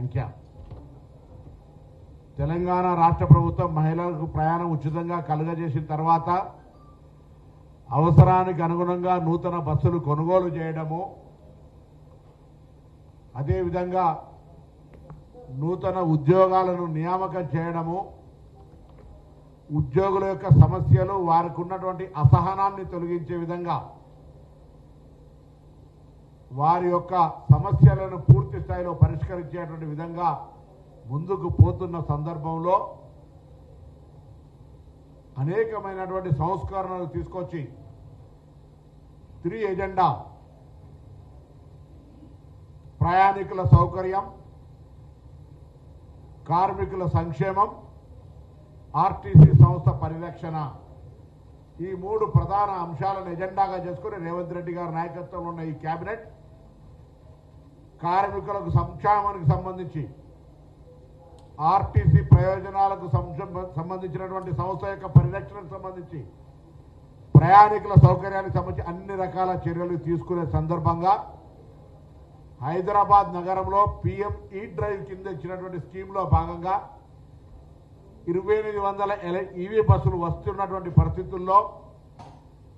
సంఖ్య. తెలంగాణ రాష్ట్ర ప్రభుత్వం మహిళలకు ప్రయాణం ఉచితంగా కలుగజేసిన తర్వాత అవసరానికి అనుగుణంగా నూతన బస్సులు కొనుగోలు చేయడము అదేవిధంగా నూతన ఉద్యోగాలను నియామకం చేయడము ఉద్యోగుల యొక్క సమస్యలు వారికి ఉన్నటువంటి అసహనాన్ని తొలగించే విధంగా వారి యొక్క సమస్యలను పూర్తి స్థాయిలో పరిష్కరించేటువంటి విధంగా ముందుకు పోతున్న సందర్భంలో అనేకమైనటువంటి సంస్కరణలు తీసుకొచ్చి త్రీ ఎజెండా. ప్రయాణికుల సౌకర్యం కార్మికుల సంక్షేమం ఆర్టీసీ సంస్థ పరిరక్షణ. ఈ మూడు ప్రధాన అంశాలను ఎజెండాగా చేసుకుని రేవంత్ రెడ్డి గారి నాయకత్వంలో ఉన్న ఈ కేబినెట్ కార్మికులకు సంక్షేమానికి సంబంధించి ఆర్టీసీ ప్రయోజనాలకు సంబంధించినటువంటి సంస్థ యొక్క పరిరక్షణకు సంబంధించి ప్రయాణికుల సౌకర్యానికి సంబంధించి అన్ని రకాల చర్యలు తీసుకునే సందర్భంగా హైదరాబాద్ నగరంలో పిఎం ఈ డ్రైవ్ కింద ఇచ్చినటువంటి స్కీమ్లో భాగంగా ఇరవై ఎనిమిది వందల ఈవీ బస్సులు వస్తున్నటువంటి పరిస్థితుల్లో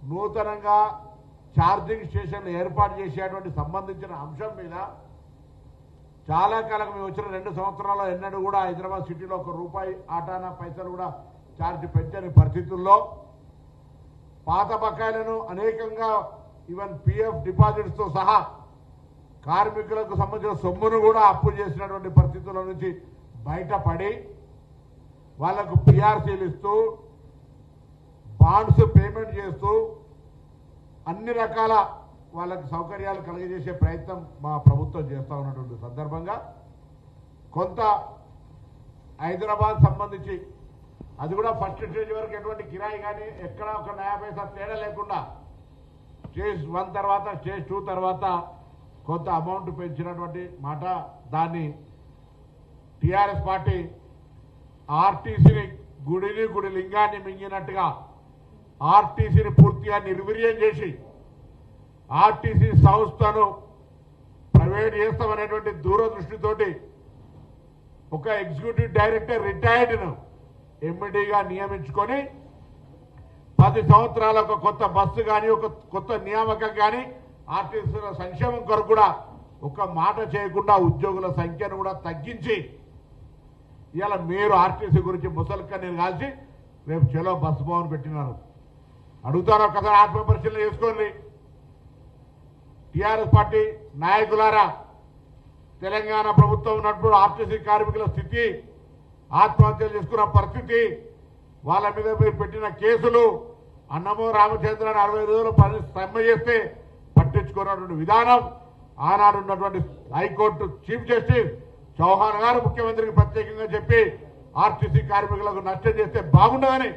నూతనంగా ఛార్జింగ్ స్టేషన్లు ఏర్పాటు చేసేటువంటి సంబంధించిన అంశం మీద చాలా కాలం మేము వచ్చిన రెండు సంవత్సరాల్లో ఎన్నడూ కూడా హైదరాబాద్ సిటీలో ఒక రూపాయి ఆటానా పైసలు కూడా ఛార్జ్ పెంచని పరిస్థితుల్లో పాత బకాయిలను అనేకంగా ఈవెన్ పిఎఫ్ డిపాజిట్స్తో సహా కార్మికులకు సంబంధించిన సొమ్మును కూడా అప్పు చేసినటువంటి పరిస్థితుల నుంచి బయటపడి వాళ్ళకు పిఆర్సీలు ఇస్తూ బాండ్స్ పేమెంట్ చేస్తూ అన్ని రకాల వాళ్ళకి సౌకర్యాలు కలిగజేసే ప్రయత్నం మా ప్రభుత్వం చేస్తూ ఉన్నటువంటి సందర్భంగా కొంత హైదరాబాద్ సంబంధించి అది కూడా ఫస్ట్ స్టేజ్ వరకు ఎటువంటి కిరాయి కానీ ఎక్కడ ఒక నయా పైసా తేడా లేకుండా స్టేజ్ వన్ తర్వాత స్టేజ్ టూ తర్వాత కొంత అమౌంట్ పెంచినటువంటి మాట దాన్ని టీఆర్ఎస్ పార్టీ ఆర్టీసీని గుడిని గుడి లింగాన్ని మింగినట్టుగా ఆర్టీసీని పూర్తిగా నిర్వీర్యం చేసి ఆర్టీసీ సంస్థను ప్రైవేట్ చేస్తామనేటువంటి దూరదృష్టితోటి ఒక ఎగ్జిక్యూటివ్ డైరెక్టర్ రిటైర్డ్ను ఎంఈడీగా నియమించుకొని పది సంవత్సరాల ఒక కొత్త బస్సు కానీ ఒక కొత్త నియామకం కానీ ఆర్టీసీల సంక్షేమం కొరకు కూడా ఒక మాట చేయకుండా ఉద్యోగుల సంఖ్యను కూడా తగ్గించి ఇవాళ మీరు ఆర్టీసీ గురించి ముసలిక్క నేను కాల్చి రేపు చెలో బస్సు భవన్ పెట్టినారు. అడుగుతారు ఒకసారి ఆత్మపరిశీలన చేసుకోండి. టీఆర్ఎస్ పార్టీ నాయకులారా తెలంగాణ ప్రభుత్వం ఉన్నప్పుడు ఆర్టీసీ కార్మికుల స్థితి ఆత్మహత్యలు చేసుకున్న పరిస్థితి వాళ్ళ మీద మీరు పెట్టిన కేసులు అన్నమో రామచంద్రని అరవై రోజులు పని సమ్మె చేస్తే పట్టించుకున్నటువంటి విధానం ఆనాడు ఉన్నటువంటి హైకోర్టు చీఫ్ జస్టిస్ చౌహాన్ గారు ముఖ్యమంత్రికి ప్రత్యేకంగా చెప్పి ఆర్టీసీ కార్మికులకు నష్టం చేస్తే బాగుండదని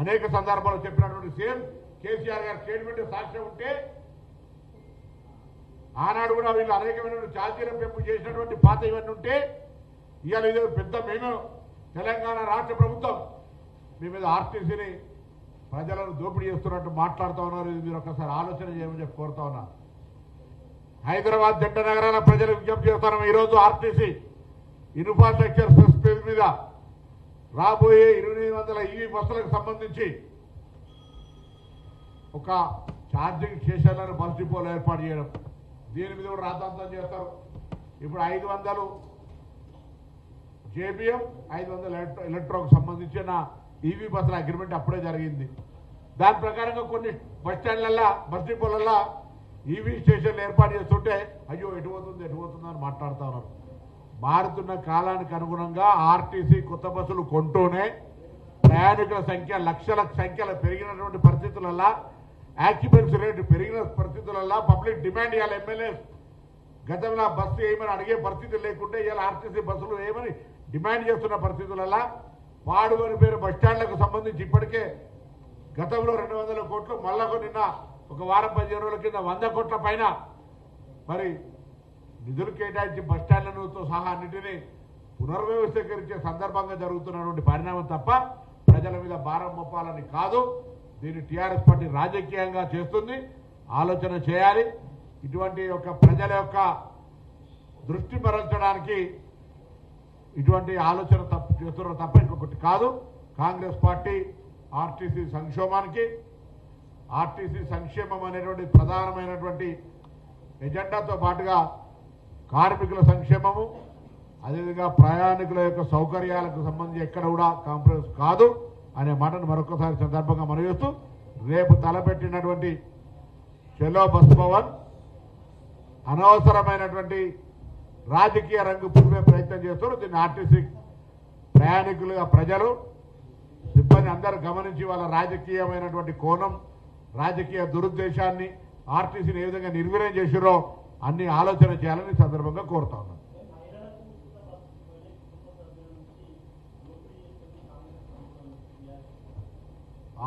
అనేక సందర్భాల్లో చెప్పినటువంటి సీఎం కేసీఆర్ గారి స్టేట్మెంట్ సాక్ష్యం ఉంటే ఆనాడు కూడా వీళ్ళు అనేకమైనటువంటి ఛార్జీల పెంపు చేసినటువంటి పాత ఇవన్నీ ఉంటే ఇవాళ ఇది పెద్ద మేము తెలంగాణ రాష్ట్ర ప్రభుత్వం మీ మీద ఆర్టీసీని ప్రజలను దోపిడీ చేస్తున్నట్టు మాట్లాడుతూ ఉన్నారు. ఇది మీరు ఒకసారి ఆలోచన చేయమని చెప్పి కోరుతా ఉన్నారు హైదరాబాద్ జంట నగరాల ప్రజలు విజ్ఞప్తి చేస్తున్నాం ఈరోజు ఆర్టీసీ ఇన్ఫ్రాస్ట్రక్చర్ స్పేస్ మీద రాబోయే ఇరవై వందల ఈవీ బస్సులకు సంబంధించి ఒక ఛార్జింగ్ స్టేషన్లను బస్ డిపోలు ఏర్పాటు చేయడం. దీని మీద కూడా రాతాంతం చేస్తారు. ఇప్పుడు ఐదు వందలు జేబిఎం ఐదు వందల ఎలక్ట్రో ఎలక్ట్రోకి సంబంధించిన ఈవీ బస్సుల అగ్రిమెంట్ అప్పుడే జరిగింది. దాని ప్రకారంగా కొన్ని బస్ స్టాండ్లల్లో బస్ డిపోలల్లో ఈవీ స్టేషన్లు ఏర్పాటు చేస్తుంటే అయ్యో ఎటు పోతుంది ఎటు పోతుంది అని మాట్లాడుతూ ఉన్నారు. మారుతున్న కాలానికి అనుగుణంగా ఆర్టీసీ కొత్త బస్సులు కొంటూనే ప్రయాణికుల సంఖ్య లక్షల సంఖ్యలో పెరిగినటువంటి పరిస్థితులల్లా ఆక్యుపెన్సీ రేటు పెరిగిన పరిస్థితులల్లా పబ్లిక్ డిమాండ్ ఇవాళ ఎమ్మెల్యే గతంలో బస్సు ఏమని అడిగే పరిస్థితి లేకుంటే ఇవాళ ఆర్టీసీ బస్సులు ఏమని డిమాండ్ చేస్తున్న పరిస్థితులల్లా పాడు పేరు బస్ స్టాండ్లకు సంబంధించి ఇప్పటికే గతంలో రెండు వందల కోట్లు మళ్ళా నిన్న ఒక వారం పదిహేను రోజుల కింద వంద కోట్ల పైన మరి నిధులు కేటాయించి బస్ సహా అన్నింటినీ పునర్వ్యవస్థీకరించే సందర్భంగా జరుగుతున్నటువంటి పరిణామం తప్ప ప్రజల మీద భారం మొప్పాలని కాదు. దీన్ని టీఆర్ఎస్ పార్టీ రాజకీయంగా చేస్తుంది. ఆలోచన చేయాలి. ఇటువంటి యొక్క ప్రజల యొక్క దృష్టి మరల్చడానికి ఇటువంటి ఆలోచన తప్పు చేస్తున్నారు తప్ప ఇంకొకటి కాదు. కాంగ్రెస్ పార్టీ ఆర్టీసీ సంక్షోభానికి ఆర్టీసీ సంక్షేమం అనేటువంటి ప్రధానమైనటువంటి ఎజెండాతో పాటుగా కార్మికుల సంక్షేమము అదేవిధంగా ప్రయాణికుల యొక్క సౌకర్యాలకు సంబంధించి ఎక్కడ కూడా కాంప్రమైజ్ కాదు అనే మాటను మరొకసారి సందర్భంగా మనవేస్తూ రేపు తలపెట్టినటువంటి చెలో బస్ భవన్ అనవసరమైనటువంటి రాజకీయ రంగు పురిమే ప్రయత్నం చేస్తారు దీన్ని ఆర్టీసీ ప్రయాణికులుగా ప్రజలు సిబ్బంది అందరూ గమనించి వాళ్ళ రాజకీయమైనటువంటి కోణం రాజకీయ దురుద్దేశాన్ని ఆర్టీసీని ఏ విధంగా నిర్వీర్యం చేసిరో అన్ని ఆలోచన చేయాలని సందర్భంగా కోరుతా ఉన్నాను.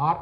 ఆర్